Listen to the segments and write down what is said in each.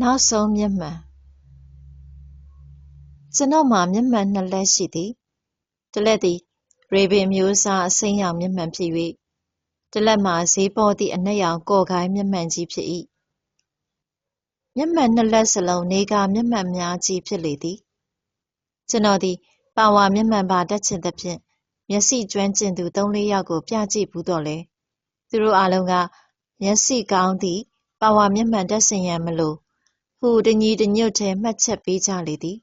နောက်ဆုံးမျက်မှန်ကျွန်တော်မှာမျက်မှန်နှစ်လက်ရှိသည်တစ်လက်သည်ရေဘင်မျိုးစားအစိမ်းရောင်မျက်မှန်ဖြစ်၍တစ်လက်မှာဈေးပေါ်သည့်အနက်ရောင်ကော့ကိုင်းမျက်မှန်ကြီးဖြစ်၏မျက်မှန်နှစ်လက်စလုံးနေကာမျက်မှန်များကြီးဖြစ်လေသည်ကျွန်တော်သည်ပါဝါမျက်မှန်ပါတက်ချင်သဖြင့်မျက်စိကျွမ်းကျင်သူသုံးလေးယောက်ကိုပြကြည့်ဘူးတော့လေသူတို့အားလုံးကမျက်စိကောင်းသည့်ပါဝါမျက်မှန်တက်ဆင်ရန်မလို ဟုတညီတညွတ်ထဲမှတ်ချက်ပေးကြလေသည်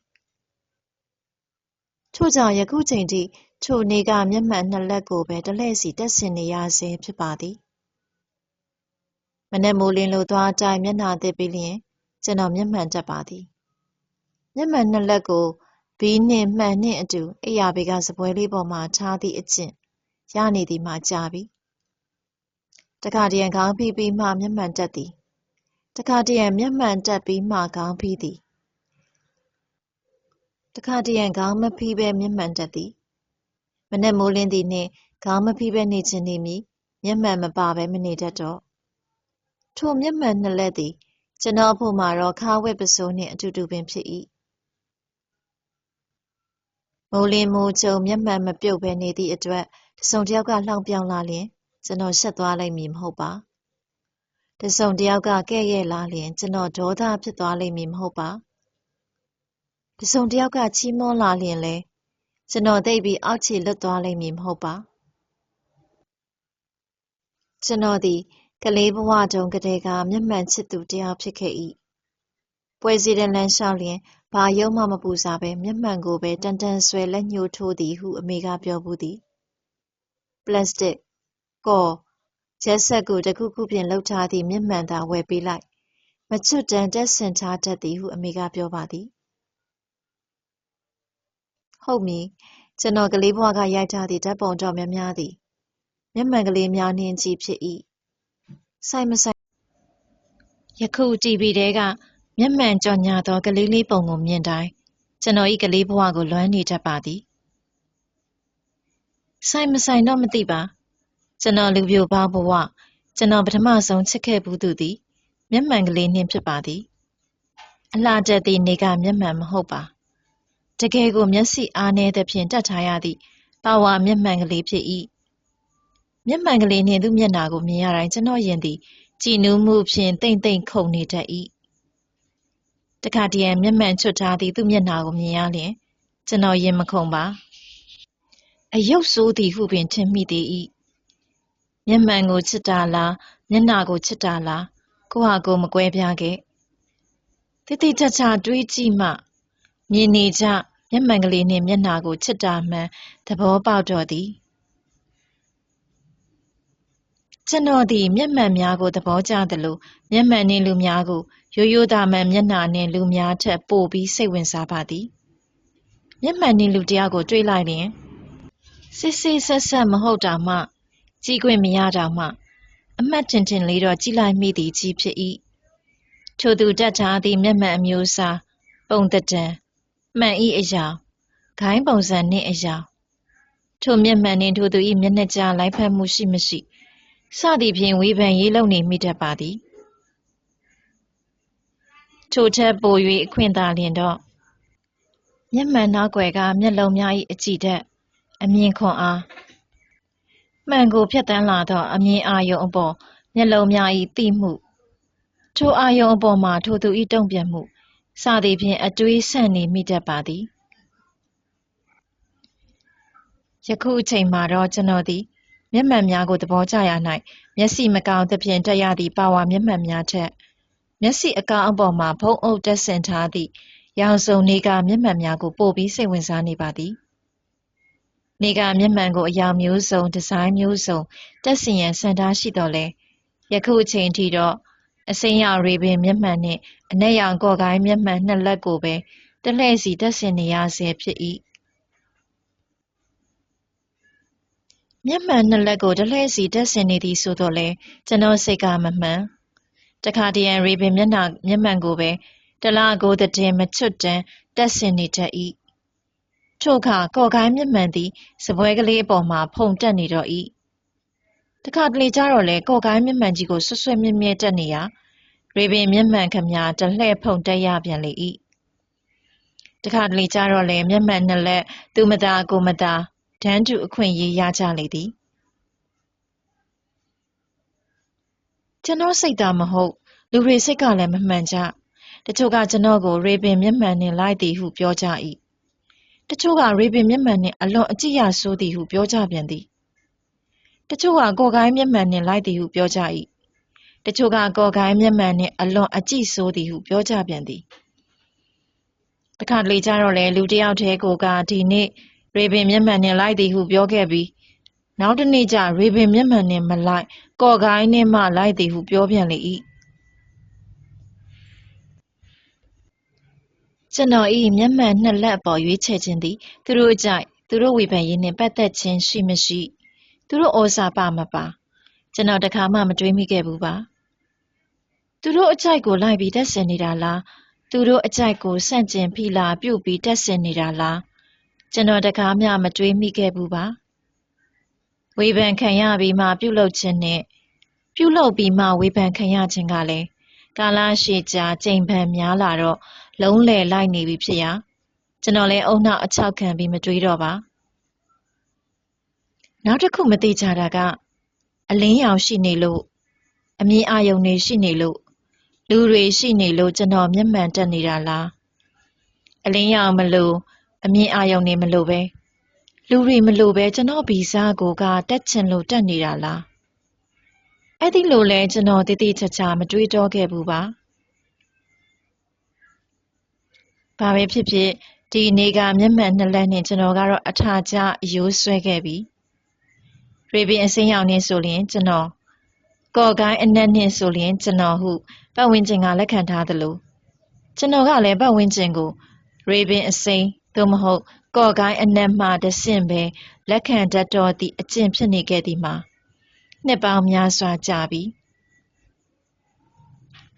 ထို့ကြောင့် ယခုချိန်ထိ ထိုနေကမျက်မှန်နှစ်လက်ကိုပဲတစ်လှည့်စီတက်ဆင်နေရဆဲ ဖြစ်ပါသည် မနက်မိုးလင်းလိုသွားတိုင်းမျက်နှာသစ်ပြီးလျင် ကျွန်တော် မျက်မှန်တက်ပါသည် မျက်မှန်နှစ်လက်ကို ဘီးနှင့် မှန်နှင့်အတူ အိယာဘေကစပွဲလေးပေါ်မှထားသည့်အကျင့် ရနေသည်မှကြာပြီ တခါတရံ ခေါင်းဖိပြီးမှ မျက်မှန်တက်သည် တခါတရံ မျက်မှန်တက်ပြီးမှ ခေါင်းဖိသည် တခါတရံ ခေါင်းမဖိဘဲ မျက်မှန်တက်သည် မနက်မိုးလင်းသည်နှင့် ခေါင်းမဖိဘဲ နေခြင်းနေမည် မျက်မှန်မပါဘဲ မနေတတ်တော့ ထိုမျက်မှန်နှစ်လက်သည် ကျွန်တော်အဖို့မှာတော့ ခါဝက်ပစိုးနှင့် အတူတူပင်ဖြစ်၏မိုးလင်းမိုးချုံမျက်မှန်မပြုတ်ဘဲ နေသည့်အတွက် တစုံတစ်ယောက်က လှောင်ပြောင်လာလျင် ကျွန်တော် ရှက်သွားလိမ့်မည် မဟုတ်ပါ တစုံတစ်ယောက်က ကဲ့ရဲ့လာလျင် ကျွန်တော်ဒေါသဖြစ်သွားလိမ့်မည်မဟုတ်ပါ တစုံတစ်ယောက်က ချီးမွမ်းလာလျင်လဲကျွန်တော်သိပြီး အောက်ခြေလွတ်သွားလိမ့်မည်မဟုတ်ပါ ကျွန်တော်သည် ကလေးဘဝတုန်းကတည်းက မျက်မှန်ချစ်သူတစ်ယောက်ဖြစ်ခဲ့၏ပွဲစည်းတဲ့လမ်းလျှောက်လျင် ဘာရုံမှမပူစားပဲမျက်မှန်ကိုပဲ တန်တန်ဆွဲ လက်ညှိုးထိုးသည်ဟု အမေက ပြောဘူးသည် ပလတ်စတစ် ကော် ရက်ဆက်ကိုတခုခုဖြင့်လှုပ်ထားသည့်မျက်မှန်သာဝယ်ပေးလိုက်မချွတ်တန်တက်ဆင်ထားတတ်သည်ဟုအမေကပြောပါသည်ဟုတ်မည်ကျွန်တော်ကလေးဘဝကရိုက်ထားသည့်ဓာတ်ပုံတော်များများသည်မျက်မှန်ကလေးများနှင့်ကြီးဖြစ်၏ဆိုင်မဆိုင်ယခု TV ထဲကမျက်မှန်ကြော်ညာသောကလေးလေးပုံကိုမြင်တိုင်းကျွန်တော်၏ကလေးဘဝကိုလွမ်းနေတတ်ပါသည်ဆိုင်မဆိုင်တော့မသိပါ ကျွန်တော်လူပြိုပေါင်းဘဝကျွန်တော်ပထမဆုံးချစ်ခဲ့ဘူးသူသည် မျက်မှန်ကလေးနှင့်ဖြစ်ပါသည်အလှတက်သည့်နေကမျက်မှန်မဟုတ်ပါတကယ်ကိုမျက်စိအားနည်းသဖြင့်တတ်ထားရသည့်ပါဝါမျက်မှန်ကလေးဖြစ်၏မျက်မှန်ကလေးနှင့်သူ့မျက်နှာကိုမြင်ရတိုင်းကျွန်တော်ရင်သည်ကြည်နူးမှုဖြင့်တိမ်တိမ်ခုန်နေတတ်၏တခါတရံမျက်မှန်ချွတ်ထားသည့်သူ့မျက်နှာကိုမြင်ရလျင်ကျွန်တော်ရင်မခုန်ပါအယုတ်ဆိုးသည်ဟုပင်ထင်မိသေး၏ မျက်မှန်ကိုချစ်တာလားမျက်နှာကိုချစ်တာလားကိုဟာကိုမကွဲပြားခဲ့တိတိကျကျတွေးကြည့်မှမြင်နေကြမျက်မှန်ကလေးနှင့်မျက်နှာကိုချစ်တာမှန်သဘောပေါက်တော့သည်ကျွန်တော်သည်မျက်မှန်များကိုသဘောကျသလိုမျက်မှန်နှင့်လူများကိုရိုးရိုးသားမှန်မျက်နှာနှင့်လူများထက်ပိုပြီးစိတ်ဝင်စားပါသည်မျက်မှန်နှင့်လူတယောက်ကို တွေ့လိုက်လျင်စစ်စစ်ဆက်ဆက်မဟုတ်တာမှ ကြည့်ခွင့်မရတာမှ အမှတ်ထင်ထင်လေးတော့ကြည့်လိုက်မိသည်ကြီးဖြစ်၏ထိုသူတတ်ထားသည့်မျက်မှန်အမျိုးအစားပုံတံမှန်ဤအရာဂိုင်းပုံစံနှင့်အရာထိုမျက်မှန်နှင့်ထိုသူ၏မျက်နှာကြားလိုက်ဖက်မှုရှိမရှိစသည်ဖြင့်ဝေဖန်ရေးလုပ်နေမိတတ်ပါသည်ထိုထက်ပို၍အခွင့်သာလျင်တော့မျက်မှန်နောက်ွယ်ကမျက်လုံးများ၏အကြည့်ဓာတ်အမြင်ခွန်အား မှန်ကိုဖြတ်တန်းလာသော အမြင်အာရုံအပေါ် မျက်လုံးများ၏သိမှု ထိုအာရုံအပေါ်မှာ ထိုသူ၏တုံ့ပြန်မှု စသည်ဖြင့် အတွေးဆန့်နေမိတတ်ပါသည် ယခုအချိန်မှာတော့ ကျွန်တော်သည် မျက်မှန်များကို သဘောကျရာ၌မျက်စိမကောင်းသဖြင့်တက်ရသည့် ပါဝါမျက်မှန်များထက် မျက်စိအကောင်းအပေါ်မှာ ဖုံးအုပ်တပ်ဆင်ထားသည့် ရောင်စုံနေကမျက်မှန်များကို ပိုပြီးစိတ်ဝင်စားနေပါသည် နေကမျက်မှန်ကိုအရာမျိုးစုံဒီဇိုင်းမျိုးစုံတက်ဆင်ရန်စံထားရှိတော်လဲယခုအချိန်ထိတော့အစိမ်းရောင်ရေပင်မျက်မှန်နှင့်အနက်ရောင်ကော့ကိုင်းမျက်မှန်နှစ်လက်ကိုပဲတလှည့်စီတက်ဆင်နေရဆဲဖြစ်၏မျက်မှန်နှစ်လက်ကိုတလှည့်စီတက်ဆင်နေသည်ဆိုတော့လေကျွန်တော်စိတ်ကမမှန်တခါတရံရေပင်မျက်နှာမျက်မှန်ကိုပဲတလားကိုတဲ့မချွတ်တန်းတက်ဆင်နေတတ်၏ ထို့အခါကော့ကိုင်းမျက်မှန်သည်စပွဲကလေးအပေါ်မှာဖုန်တက်နေတော့၏တခါတလေကျတော့လေကော့ကိုင်းမျက်မှန်ကြီးကိုဆွဆွဲမြဲမြဲတက်နေရရေရေပင်မျက်မှန်ခမတလှဲ့ဖုန်တက်ရပြန်လေ၏တခါတလေကြတော့လေမျက်မှန်နှစ်လက်သူမသာကိုမသာဒန်းတူအခွင့်အရေးရကြလေသည်ကျွန်တော်စိတ်သာမဟုတ်လူတွေစိတ်ကလည်းမမှန်ကြတချို့ကကျွန်တော်ကိုရေပင်မျက်မှန်နှင့်လိုက်သည်ဟုပြောကြ၏ တချို့ကရေပင်မျက်မှန်နှင့်အလွန်အကြည့်ရဆိုးသည်ဟုပြောကြပြန်သည်တချို့ကကော်ကိုင်းမျက်မှန်နှင့်လိုက်သည်ဟုပြောကြ၏တချို့ကကော်ကိုင်းမျက်မှန်နှင့်အလွန်အကြည့်ဆိုးသည်ဟုပြောကြပြန်သည်တခါတလေကြတော့လေလူတစ်ယောက်တည်းကိုကဒီနေ့ရေပင်မျက်မှန်နှင့်လိုက်သည်ဟုပြောခဲ့ပြီးနောက်တစ်နေ့ကျရေပင်မျက်မှန်နှင့်မလိုက်ကော်ကိုင်းနှင့်မှလိုက်သည်ဟုပြောပြန်လေ၏ ကျွန်တော်၏မျက်မှန်နှစ်လက်အပေါ်ရွေးချယ်ခြင်းသည် သူတို့အကြိုက်သူတို့ဝေဖန်ရေးနှင့်ပတ်သက်ခြင်းရှိမရှိသူတို့ဩစာပါမပါကျွန်တော်တခါမှမတွေးမိခဲ့ဘူးပါသူတို့အကြိုက်ကိုလိုက်ပြီးတက်ဆင်နေတာလားသူတို့အကြိုက်ကိုဆန့်ကျင်ဖိလာပြုတ်ပြီးတက်ဆင်နေတာလားကျွန်တော်တခါမှမတွေးမိခဲ့ဘူးပါဝေဖန်ခံရပြီးမှပြုတ်လုခြင်းနဲ့ပြုတ်လုပြီးမှဝေဖန်ခံရခြင်းကလည်း ကာလရှည်ကြာချိန်ပန်များလာတော့လုံးလည်လိုက်နေပြီဖြစ်ရာကျွန်တော်လည်းအုံနောက်အချောက်ခံပြီးမတွေးတော့ပါနောက်တစ်ခုမသိကြတာကအလင်းရောင်ရှိနေလို့အမြင်အာရုံတွေရှိနေလို့လူတွေရှိနေလို့ကျွန်တော်မျက်မှန်တက်နေတာလားအလင်းရောင်မလို့အမြင်အာရုံတွေမလို့ပဲလူတွေမလို့ပဲကျွန်တော်ဗီဇကိုကတက်ချင်လို့တက်နေတာလား အဲ့ဒီလိုလဲကျွန်တော်တည်တည်ချာချာမတွေးတော့ခဲ့ဘူးပါဘာပဲဖြစ်ဖြစ်ဒီနေ့ကမျက်မှန်နှစ်လက်နဲ့ကျွန်တော်ကတော့အထာကျအယိုးဆွဲခဲ့ပြီရေပင်အစင်းရောင်နဲ့ဆိုရင်ကျွန်တော်ကော်ကိုင်းအနက်နဲ့ဆိုရင်ကျွန်တော်ဟုပတ်ဝန်းကျင်ကလက်ခံထားသလိုကျွန်တော်ကလည်းပတ်ဝန်းကျင်ကိုရေပင်အစိမ်းသို့မဟုတ်ကော်ကိုင်းအနက်မှတဆင့်ပဲလက်ခံတတ်တော်သည့်အကျင့်ဖြစ်နေခဲ့သည်မှာ နှစ်ပေါင်းများစွာကြာပြီ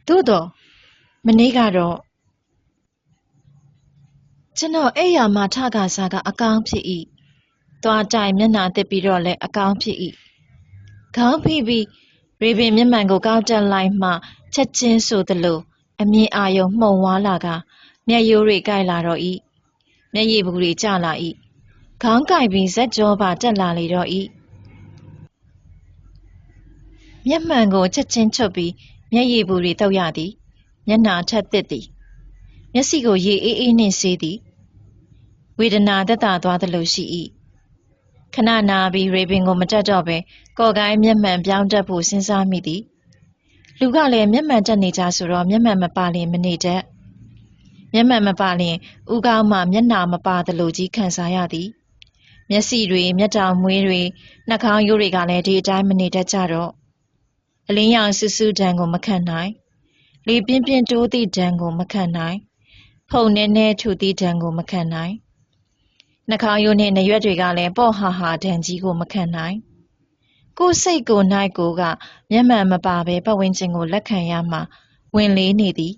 သို့တော့မနေ့ကတော့ကျွန်တော်အဲ့ရမှာထကစားကအကောင်းဖြစ်၏သွားတိုင်မျက်နှာတစ်ပြီးတော့လည်းအကောင်းဖြစ်၏ခေါင်းဖိပြီးရေပင်မျက်မှန်ကိုကောက်တက်လိုက်မှချက်ချင်းဆိုသလိုအမြင်အာရုံမှုံဝါလာကမျက်ရိုးတွေကိုက်လာတော့၏မျက်ရည်ဘူးတွေကျလာ၏ခေါင်းကိုက်ပြီးဇက်ကြောပါတက်လာလေတော့၏ မျက်မှန်ကိုချက်ချင်းချုပ်ပြီးမျက်ရည်ဘူးတွေတုပ်ရသည်မျက်နှာထက်သစ်သည်မျက်စိကိုရေအေးအေးနှင့်ဆေးသည်ဝေဒနာသက်သာသွားသလိုရှိ၏ခဏနာပြီးရေပင်ကိုမတက်တော့ပဲကော်ကိုင်းမျက်မှန်ပြောင်းတက်ဖို့စဉ်းစားမိသည်လူကလည်းမျက်မှန်တက်နေကြဆိုတော့မျက်မှန်မပါလင်မနေတတ်မျက်မှန်မပါလင်ဥကောင်းမှမျက်နှာမပါသလိုကြီးခံစားရသည်မျက်စိတွေမျက်တောင်မွေးတွေနှာခေါင်းရိုးတွေကလည်းဒီအတိုင်းမနေတတ်ကြတော့ အလင်းရောင်ဆူဆူတံကိုမခံနိုင်လေပြင်းပြင်းတိုးသည့်တံကိုမခံနိုင်ဖုန်နေနေထူသည့်တံကိုမခံနိုင်နှာခေါင်းရိုးနှင့်နရွက်တွေကလည်းပေါ့ဟာဟာဒဏ်ကြီးကိုမခံနိုင်ကိုယ်စိတ်ကိုနိုင်ကိုကမျက်မှန်မပါဘဲပတ်ဝန်းကျင်ကိုလက်ခံရမှဝင်လေးနေသည်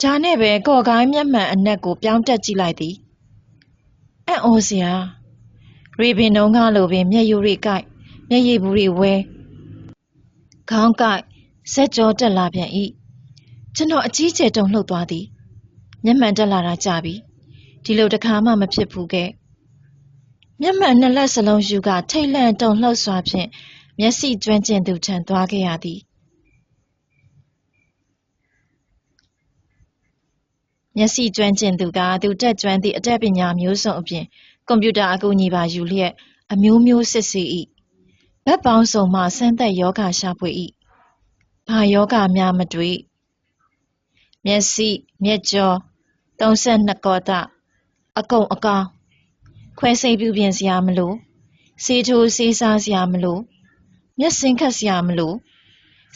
ဂျာနဲ့ပဲကော်ကိုင်းမျက်မှန်အနက်ကိုပြောင်းတက်ကြည့်လိုက်သည်အံ့ဩစရာရေပင်တုံးကားလိုပင်မျက်ရိုးတွေကိုက် မျက်ရည်ဘူးတွေဝဲခေါင်းကိုက်ဇက်ကြောတက်လာပြန်၏ကျွန်တော်အကြီးကျယ်တုန်လှုပ်သွားသည်မျက်မှန်တက်လာတာကြာပြီဒီလိုတခါမှမဖြစ်ဘူးခဲ့မျက်မှန်နှစ်လက်စလုံးယူကထိတ်လန့်တုန်လှုပ်စွာဖြင့်မျက်စိကျွမ်းကျင်သူထံသွားခဲ့ရသည်မျက်စိကျွမ်းကျင်သူကသူတက်ကျွမ်းသည့်အတတ်ပညာမျိုးစုံအပြင်ကွန်ပျူတာအကူအညီပါယူလျက်အမျိုးမျိုးစစ်ဆေး၏ ဘက်ပေါင်းစုံမှဆန်းသက်ယောဂရှာဖွေ၏ဘာယောဂများမတွေ့မျက်စိမျက်ကြော32ကောတအကုန်အကောင်ခွဲစိတ်ပြုပြင်စရာမလိုစေထိုးစေးစားစရာမလိုမျက်စင်ခတ်စရာမလို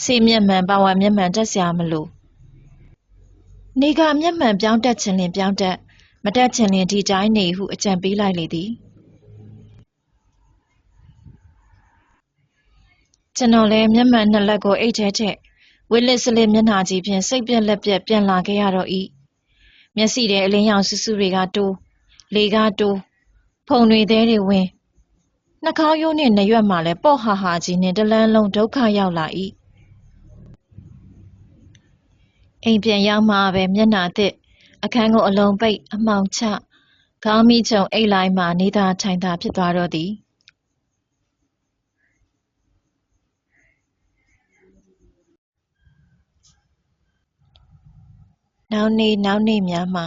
စေမျက်မှန်ပါဝါမျက်မှန်တက်စရာမလိုနေကမျက်မှန်ပြောင်းတက်ခြင်းလင်ပြောင်းတက်မတက်ခြင်းလင်ဒီတိုင်းနေဟုအကြံပေးလိုက်လေသည် ကျွန်တော်လည်းမျက်မှန်နှစ်လက်ကိုအိတ်ထဲထည့်ဝစ်လစ်စလစ်မျက်နှာကြီးဖြင့်စိတ်ပြက်လက်ပြက်ပြန်လာခဲ့ရတော့၏မျက်စိထဲအလင်းရောင်ဆူဆူတွေကတိုးလေကတိုးဖုံတွေသေးတွေဝင်နှာခေါင်းရိုးနှင့်နားရွက်မှလည်းပေါ့ဟာဟာကြီးနှင့်တစ်လမ်းလုံးဒုက္ခရောက်လာ၏အိမ်ပြန်ရောက်မှပဲမျက်နှာသစ်အခန်းကိုအလုံးပိတ်အမှောင်ချခေါင်းမိချုံအိတ်လိုက်မှနေသာထိုင်သာဖြစ်သွားတော့သည် နောက်နေ့နောက်နေ့များမှာ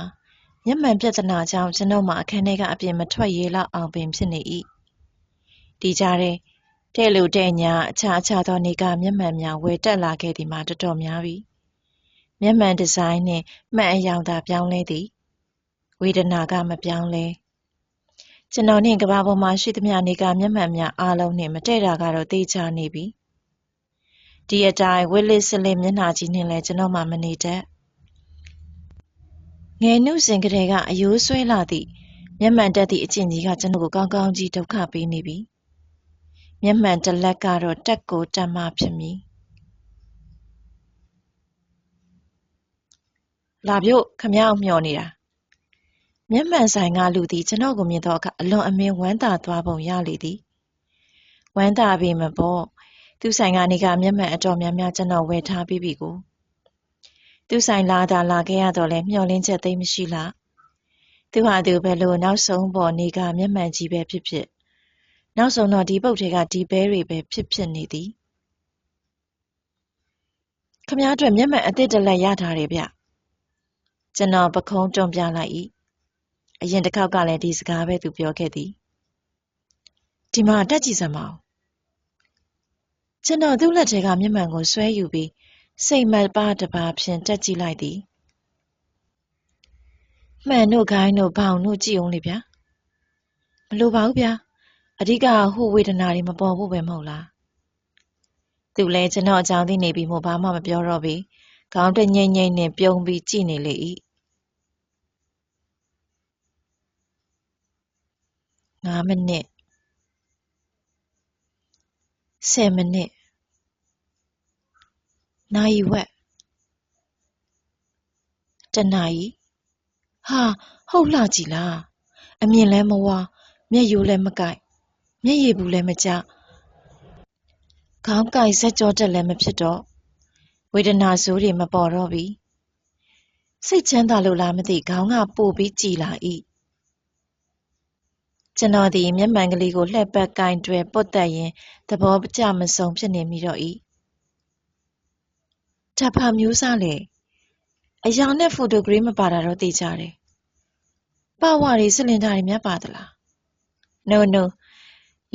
မျက်မှန်ပြဿနာကြောင့် ကျွန်ုပ်မှာ အခန်းထဲက အပြင်မထွက်ရဲလောက်အောင်ပင် ဖြစ်နေ၏ဒီကြားထဲတဲ့လူတဲ့ညာ အခြားအခြားသောနေကမျက်မှန်များ ဝယ်တက်လာခဲ့သည်မှာ တော်တော်များပြီ မျက်မှန်ဒီဇိုင်းနှင့် မှန်အယောင်သာ ပြောင်းလဲသည် ဝေဒနာက မပြောင်းလဲ ကျွန်တော်နှင့်ကဘာပေါ်မှာရှိသမျှနေကမျက်မှန်များအားလုံးနှင့် မတည့်တာကတော့သိချနေပြီ ဒီအတိုင်းဝစ်လစ်စလစ် မျက်နှာကြီးနှင့်လည်း ကျွန်တော်မှမနေတတ် ငယ်နှုစဉ်ကလေးကအယိုးဆွဲလာသည့်မျက်မှန်တက်သည့်အကျင့်ကြီးကကျွန်တော်ကိုကောင်းကောင်းကြီးဒုက္ခပေးနေပြီမျက်မှန်တစ်လက်ကတော့တက်ကိုတက်မှဖြစ်မည်လာပြုတ်ခမရောက်မျှော်နေတာမျက်မှန်ဆိုင်ကလူသည်ကျွန်တော်ကိုမြင်သောအခါအလွန်အမင်းဝမ်းသာသွားပုံရလေသည်ဝမ်းသာပေမပေါ့သူဆိုင်ကနေကမျက်မှန်အတော်များများကျွန်တော်ဝယ်ထားပြီးပြီကို သူဆိုင်လာတာလာခဲ့ရတော့လဲမျှော်လင့်ချက်သိမ်းမရှိလားသူဟာသူပဲလို့နောက်ဆုံးပေါ်နေကမျက်မှန်ကြီးပဲဖြစ်ဖြစ်နောက်ဆုံးတော့ဒီပုတ်ထဲကဒီဘဲတွေပဲဖြစ်ဖြစ်နေသည်ခမည်းတော်မျက်မှန်အသစ်တစ်လက်ရထားတယ်ဗျကျွန်တော်ပခုံးတွန်းပြလိုက်၏အရင်တစ်ခေါက်ကလည်းဒီစကားပဲသူပြောခဲ့သည်ဒီမှာတက်ကြည့်စမ်းမအောင်ကျွန်တော်သူ့လက်ထဲကမျက်မှန်ကိုဆွဲယူပြီး စိတ်မပါတပါဖြင့်တက်ကြည့်လိုက်သည်မှန်တို့ခိုင်းတို့ဘောင်တို့ကြည့်အောင်လေဗျာမလိုပါဘူးဗျာအဓိကဟိုဝေဒနာတွေမပေါ်ဖို့ပဲမဟုတ်လားသူလည်းကျွန်တော်အကြောင်းသိနေပြီမို့ဘာမှမပြောတော့ပြီခေါင်းတငိမ့်ငိမ့်နဲ့ပြုံးပြီးကြည့်နေလေ၏9မိနစ်10မိနစ် နာရီဝက်တနာရီဟာဟုတ်လှကြည်လားအမြင်လဲမဝါမျက်ရိုးလဲမကိုက်မျက်ရည်ဘူးလဲမကြခေါင်းကိုက်ဇက်ကြောတက်လည်းမဖြစ်တော့ဝေဒနာဆိုးတွေမပေါ်တော့ပြီစိတ်ချမ်းသာလို့လားမသိခေါင်းကပိုပြီးကြည်လာ၏ကျွန်တော်သည်မျက်မှန်ကလေးကိုလှည့်ပတ်ကင်တွယ်ပုတ်တက်ရင်သဘောကျမဆုံးဖြစ်နေမိတော့၏ ဓာတ်ဖာမျိုးစားလေအယောင်နဲ့ဖိုတိုဂရေးမပါတာတော့သိကြတယ်ပဝရီစလင်ဒါတွေများပါသလား no no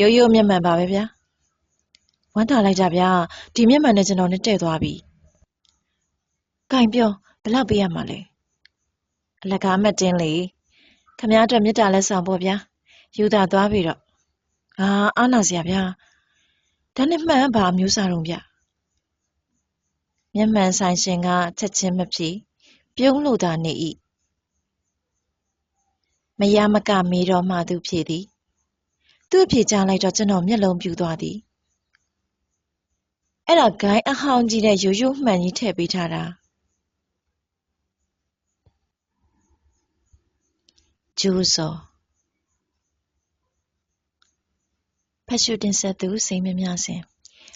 ရိုးရိုးမျက်မှန်ပါပဲဗျာဝမ်းသာလိုက်ကြဗျာဒီမျက်မှန်နဲ့ကျွန်တော်နဲ့တဲ့သွားပြီကင်ပြောဘယ်လောက်ပေးရမှာလဲအလကားမတင်းလေခမည်းအတွက်မေတ္တာလက်ဆောင်ပေါ့ဗျာယူတာသွားပြီတော့အာအားနာစရာဗျာဒါနဲ့မှန်ဘာမျိုးစားတော့ဗျ မျက်မှန်ဆိုင်ရှင်ကချက်ချင်းမဖြေပြုံးလို့သာနေ၏မရမကမေးတော့မှသူဖြေသည်သူ့အဖြေကြားလိုက်တော့ကျွန်တော်မျက်လုံးပြူသွားသည်အဲ့ဒါဂိုင်းအဟောင်းကြီးတဲ့ရိုးရိုးမှန်ကြီးထည့်ပေးထားတာကျိုးစော်ဖတ်ရှုတင်ဆက်သူစိတ်မများစဉ်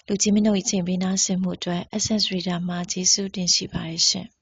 လူကြီးမင်းတို့၏ချိန်ပေးနာဆင်မှုအတွက် Access Reader မှာ ကျေးဇူးတင်ရှိပါတယ်ရှင်။